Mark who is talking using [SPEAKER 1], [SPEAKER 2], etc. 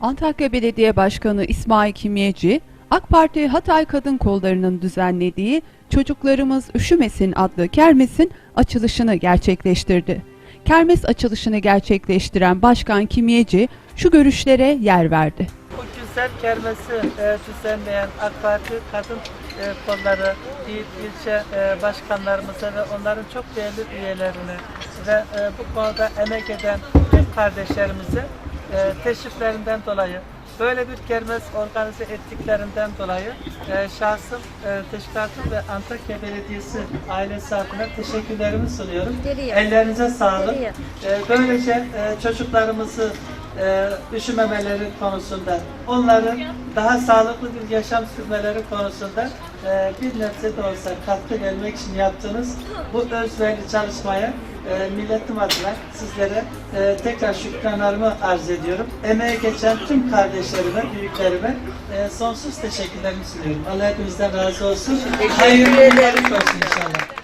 [SPEAKER 1] Antakya Belediye Başkanı İsmail Kimyeci, AK Parti Hatay Kadın Kolları'nın düzenlediği Çocuklarımız Üşümesin adlı kermesin açılışını gerçekleştirdi. Kermes açılışını gerçekleştiren Başkan Kimyeci şu görüşlere yer verdi.
[SPEAKER 2] Bu güzel kermesi e, düzenleyen AK Parti kadın e, kolları, il, ilçe e, başkanlarımıza ve onların çok değerli üyelerine ve e, bu konuda emek eden tüm kardeşlerimize e, teşriflerinden dolayı böyle bir kermes organize ettiklerinden dolayı e, şahsım, e, teşkilatım ve Antakya Belediyesi ailesi adına teşekkürlerimi sunuyorum.
[SPEAKER 3] Geriye.
[SPEAKER 2] Ellerinize sağlık. E, böylece e, çocuklarımızı e, üşümemeleri konusunda, onların daha sağlıklı bir yaşam sürmeleri konusunda e, bir nebze de olsa katkı vermek için yaptığınız bu özverili çalışmaya e, milletim adına sizlere e, tekrar şükranlarımı arz ediyorum. Emeğe geçen tüm kardeşlerime, büyüklerime e, sonsuz teşekkürlerimi sunuyorum. Allah hepinizden razı olsun. Hayırlı günler olsun inşallah.